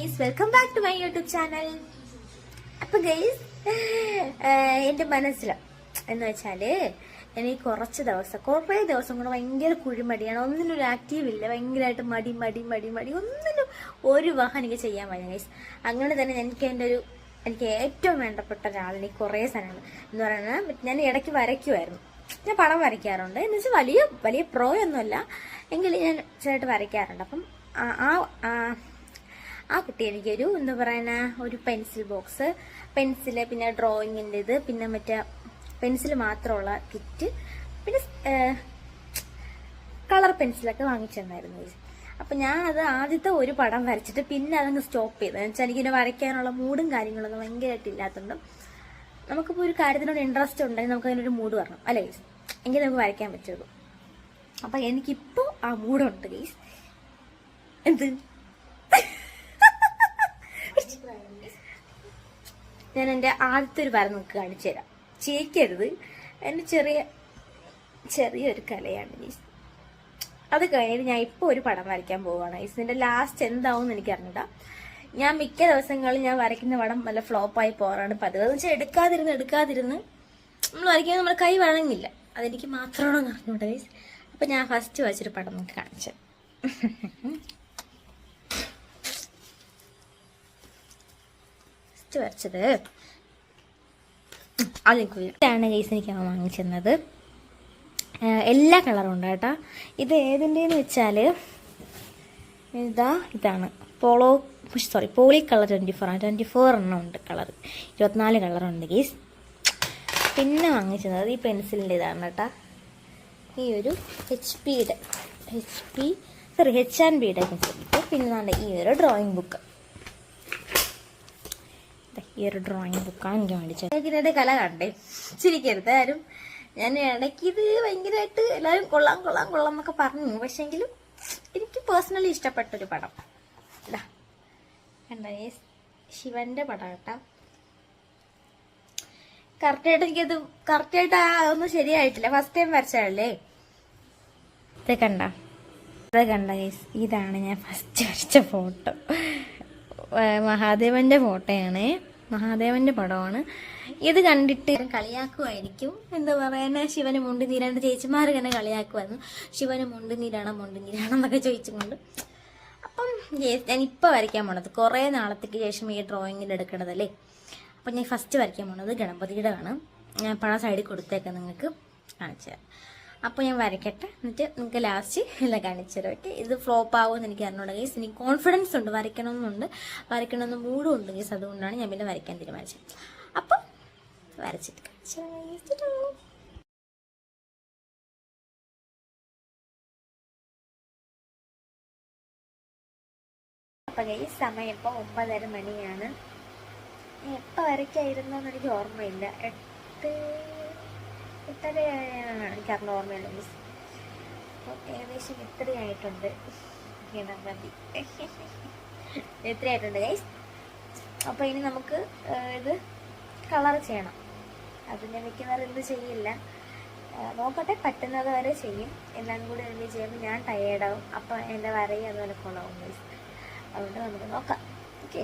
Guys welcome back to my YouTube channel അപ്പൊ guys എന്റെ മനസ്സിൽ എന്ന് വെച്ചാൽ എനിക്ക് കുറച്ച് ദിവസം കുറേ ദിവസം കൂടെ ഭയങ്കര കുഴിമടിയാണ്. ഒന്നിനും ഒരു ആക്റ്റീവ് ഇല്ല. ഭയങ്കരമായിട്ട് മടി മടി മടി മടി. ഒന്നിനും ഒരു വാഹനം എനിക്ക് ചെയ്യാൻ വയ്യ ഗൈസ് അങ്ങനെ തന്നെ എനിക്ക് എന്റെ ഒരു എനിക്ക് ഏറ്റവും വേണ്ടപ്പെട്ട ഒരാൾ എനിക്ക് കുറേ സാധനങ്ങൾ എന്ന് പറയുന്നത് ഞാൻ ഇടയ്ക്ക് വരയ്ക്കുമായിരുന്നു ഞാൻ പടം വരയ്ക്കാറുണ്ട്. എന്ന് വെച്ചാൽ വലിയ വലിയ പ്രോയൊന്നുമല്ല എങ്കിലും ഞാൻ ചെറുതായിട്ട് വരയ്ക്കാറുണ്ട്. അപ്പം ആ- ആ കുട്ടി എനിക്കൊരു എന്താ പറയുന്ന ഒരു പെൻസിൽ ബോക്സ്. പെൻസിൽ പിന്നെ ഡ്രോയിങ്ങിന്റെ ഇത് പിന്നെ മറ്റേ പെൻസിൽ മാത്രമുള്ള കിറ്റ് പിന്നെ കളർ പെൻസിലൊക്കെ വാങ്ങിച്ചെന്നായിരുന്നു. അപ്പം ഞാൻ അത് ആദ്യത്തെ ഒരു പടം വരച്ചിട്ട് പിന്നെ അതങ്ങ് സ്റ്റോപ്പ് ചെയ്തു. എന്നുവെച്ചാൽ എനിക്കിങ്ങനെ വരയ്ക്കാനുള്ള മൂഡും കാര്യങ്ങളൊന്നും ഭയങ്കരമായിട്ട് ഇല്ലാത്തതുകൊണ്ട് നമുക്കിപ്പോൾ ഒരു കാര്യത്തിനോട് ഇൻട്രസ്റ്റ് ഉണ്ടെങ്കിൽ നമുക്ക് അതിനൊരു മൂഡ് വരണം. അല്ലേ? എങ്കിൽ നമുക്ക് വരയ്ക്കാൻ പറ്റുള്ളൂ. അപ്പം എനിക്കിപ്പോൾ ആ മൂഡുണ്ട് ഗൈസ് എന്ത്? ഞാൻ എന്റെ ആദ്യത്തെ ഒരു വര നിങ്ങൾക്ക് കാണിച്ചു തരാം. ചിരിക്കരുത് എന്റെ ചെറിയ ചെറിയൊരു കലയാണ് ഗൈസ് അത് കഴിഞ്ഞിട്ട് ഞാൻ ഇപ്പോൾ ഒരു പടം വരയ്ക്കാൻ പോവുകയാണ് ഗൈസ് ഇതിന്റെ ലാസ്റ്റ് എന്താവും എന്ന് എനിക്ക് അറിഞ്ഞില്ല ഞാൻ മിക്ക ദിവസങ്ങളിൽ ഞാൻ വരയ്ക്കുന്ന പടം നല്ല ഫ്ലോപ്പായി പോകാറാണ് പതിവ്. എന്ന് വെച്ചാൽ എടുക്കാതിരുന്ന് എടുക്കാതിരുന്ന് നമ്മൾ വരയ്ക്കാൻ നമ്മുടെ കൈ വഴങ്ങില്ല. അതെനിക്ക് മാത്രമാണോ അറിഞ്ഞോട്ടെ ഗൈസ് അപ്പം ഞാൻ ഫസ്റ്റ് വരച്ചൊരു പടം നിങ്ങൾക്ക് കാണിച്ചത് ഫസ്റ്റ് വരച്ചത് അതിന് ഇതാണ് ഗൈസ് എനിക്ക് അവൻ വാങ്ങിച്ചിരുന്നത്. എല്ലാ കളറും ഉണ്ട് കേട്ടോ. ഇത് ഏതിന്റെന്ന് വെച്ചാൽ ഇതാ ഇതാണ്. Polo sorry poly colour twenty four ആണ്. ട്വന്റി ഫോർ എണ്ണം ഉണ്ട് കളർ. ഇരുപത്തിനാല് കളറുണ്ട് ഗീസ്. പിന്നെ വാങ്ങിച്ചിരുന്നത് ഈ പെൻസിലിന്റെ ഇതാണ് കേട്ടോ. ഈ ഒരു എച്ച് പിയുടെ H P sorry H and ബിയുടെ പെൻസിൽ പിന്നെ ഈ ഒരു ഡ്രോയിങ് ബുക്ക് ഈ ഒരു ഡ്രോയിങ് ബുക്കാണ് എനിക്ക് മേടിച്ചത് ഇതിന്റെ കല കണ്ടേ. ചിരിക്കരുത് ആരും. ഞാൻ ഇടയ്ക്ക് ഇത് ഭയങ്കരമായിട്ട് എല്ലാവരും കൊള്ളാം കൊള്ളാം കൊള്ളാം എന്നൊക്കെ പറഞ്ഞു. പക്ഷെങ്കിലും എനിക്ക് പേഴ്സണലി ഇഷ്ടപ്പെട്ടൊരു പടം. ഇതാ. കണ്ട ശിവന്റെ പടം കേട്ടോ. കറക്റ്റായിട്ട് എനിക്കത് കറക്റ്റായിട്ട് ആ ഒന്നും ശരിയായിട്ടില്ല. ഫസ്റ്റ് ടൈം വരച്ചതല്ലേ? ഇത് കണ്ട? ഇത് കണ്ട ഗൈസ് ഇതാണ് ഞാൻ ഫസ്റ്റ് വരച്ച ഫോട്ടോ മഹാദേവന്റെ ഫോട്ടോയാണ് മഹാദേവന്റെ പടമാണ്. ഇത് കണ്ടിട്ട് കളിയാക്കുമായിരിക്കും. എന്താ പറയാ ശിവന് മുണ്ട് നീരാണ്ട് ചേച്ചിമാർ തന്നെ കളിയാക്കുമായിരുന്നു. ശിവന് മുണ്ട് നീരാണോ മുണ്ട് നീരാണോ എന്നൊക്കെ ചോദിച്ചുകൊണ്ട്. അപ്പം ഞാൻ ഇപ്പം വരയ്ക്കാൻ പോണത്. കുറേ നാളത്തേക്ക് ശേഷം ഈ ഡ്രോയിങ്ങിൽ എടുക്കണതല്ലേ അപ്പം ഞാൻ ഫസ്റ്റ് വരയ്ക്കാൻ പോണത് ഗണപതിയുടെ ആണ് ഞാൻ പഴ സൈഡിൽ കൊടുത്തേക്കാം നിങ്ങൾക്ക്. കാണിച്ചു തരാം അപ്പോൾ ഞാൻ വരയ്ക്കട്ടെ. എന്നിട്ട് നിങ്ങൾക്ക് ലാസ്റ്റ് എല്ലാം കാണിച്ചു തരാം ഓക്കെ ഇത് ഫ്ലോപ്പ് ആവുമെന്ന് എനിക്ക് അറിഞ്ഞൂടാ ഗൈസ് എനിക്ക് കോൺഫിഡൻസ് ഉണ്ട് വരയ്ക്കണമെന്നുണ്ട്. വരയ്ക്കണമെന്ന് മൂടും ഉണ്ട് ഗൈസ് അതുകൊണ്ടാണ് ഞാൻ പിന്നെ വരയ്ക്കാൻ തീരുമാനിച്ചത്. അപ്പം വരച്ചിട്ട് കാണിച്ചു അപ്പം guys. Ta-ta. ഈ സമയം ഇപ്പോൾ ഒമ്പതര മണിയാണ്. എപ്പോൾ വരയ്ക്കായിരുന്നു എന്ന് എനിക്ക് ഓർമ്മയില്ല. എട്ട് എട്ടരയാണ് എനിക്ക് അറിഞ്ഞ ഓർമ്മയില്ല മിസ് അപ്പോൾ ഏകദേശം ഇത്രയായിട്ടുണ്ട്. ഗണപതി ഇത്രയായിട്ടുണ്ട് ഗൈസ് അപ്പോൾ ഇനി നമുക്ക് ഇത് കളർ ചെയ്യണം. അത് ഞാൻ മിക്കവാറും എന്ത് ചെയ്യില്ല. നോക്കട്ടെ പറ്റുന്നത് വരെ ചെയ്യും. എല്ലാം കൂടി എന്ത് ചെയ്യുമ്പോൾ ഞാൻ ടയേർഡാവും അപ്പോൾ എന്റെ വരയും അതുപോലെ കൊള്ളാവും ഗൈസ് അതുകൊണ്ട് നമുക്ക് നോക്കാം. ഓക്കെ